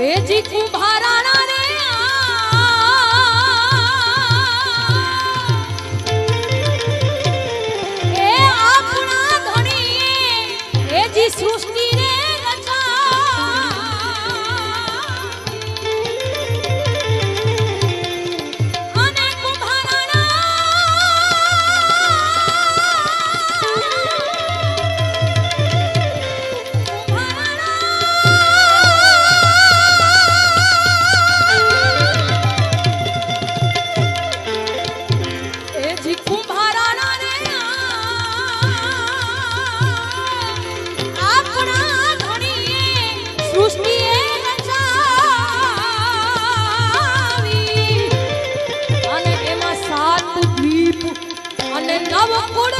Veggie કુંભારાણા போடு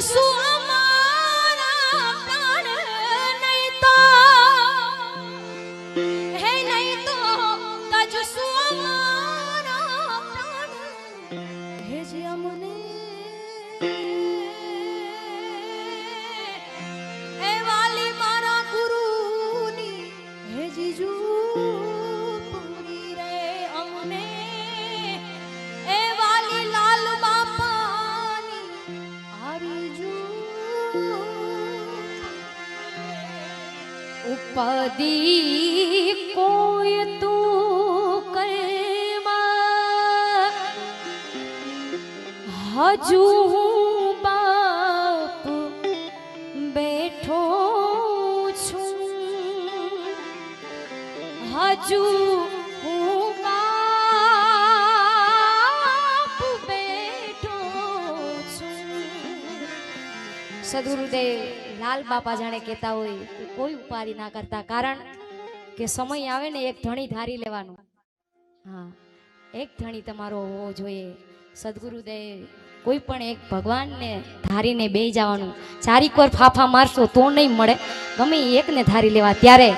જસુ અમારા પ્રાણ નહીં તો હે નહીં તો દી કોઈ તું કલમા હજુ હું બાપ બેઠો છું હજુ સદગુરુદેવ લાલ બાપા જાણે કહેતા હોય કે કોઈ ઉપાધિ ના કરતા. કારણ કે સમય આવે ને એક ધણી ધારી લેવાનો. હા, એક ધણી તમારો હોવો જોઈએ. સદગુરુદેવ, કોઈ પણ એક ભગવાનને ધારીને બે જવાનું. ચારીક વાર ફાફા મારશો તો નહીં મળે. ગમે એકને ધારી લેવા. ત્યારે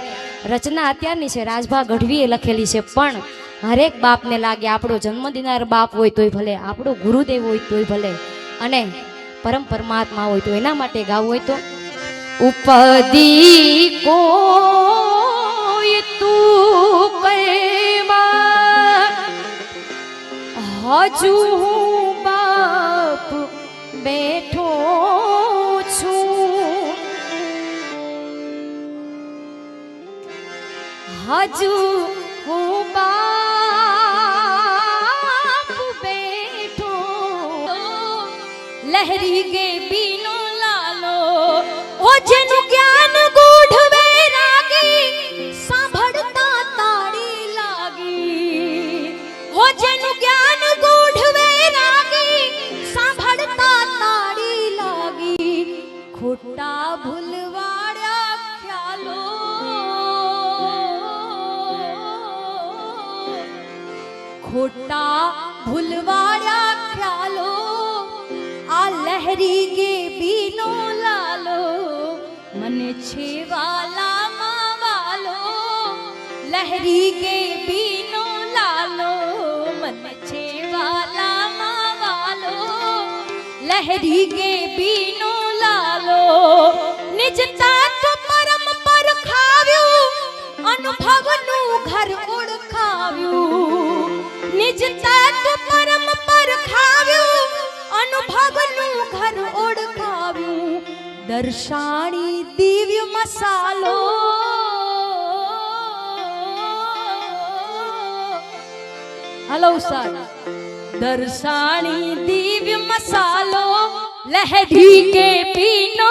રચના અત્યારની છે, રાજભા ગઢવીએ લખેલી છે, પણ હરેક બાપને લાગે આપણો જન્મ દેનાર બાપ હોય તોય ભલે, આપણો ગુરુદેવ હોય તોય ભલે. અને પરમ પરમાત્મા હોય તો એના માટે ગાવું હોય તો? ઉપદી કો તું હજુ હું બાપ બેઠો છું. હજુ હું બાપ જેનું જ્ઞાન ગૂઢ વૈરાગી, સાંભળતા તાળી લાગી. ઓ જેનું જ્ઞાન ગૂઢ વૈરાગી, સાંભળતા તાળી લાગી. ખોટા ભૂલવાડ્યા ખ્યાલો. ખોટા ભૂલવાડ્યા ખ્યાલો, આ લહેરી ગે બીનો લાલો. મને છે વાલામાં વાલો લહેરી કે પીનો લાલો મને છે વાલામાં વાલો લહેરી કે પીનો લાલો નિજ તો પરમ પર ખાવ્યું અનુભવનું ઘર ઓળખાવ્યું નિજ દર્શાણી દિવ્ય મસાલો. હલો સર દર્શાણી દિવ્ય મસાલો. લહેરી કે પીનો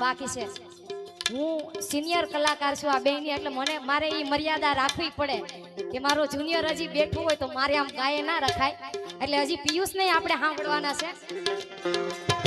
બાકી છે. હું સિનિયર કલાકાર છું આ બેની એટલે મને, મારે એ મર્યાદા રાખવી પડે કે મારો જુનિયર હજી બેઠું હોય તો મારે આમ ગાય ના રખાય. એટલે હજી પિયુષ નહીં આપણે સાંભળવાના છે.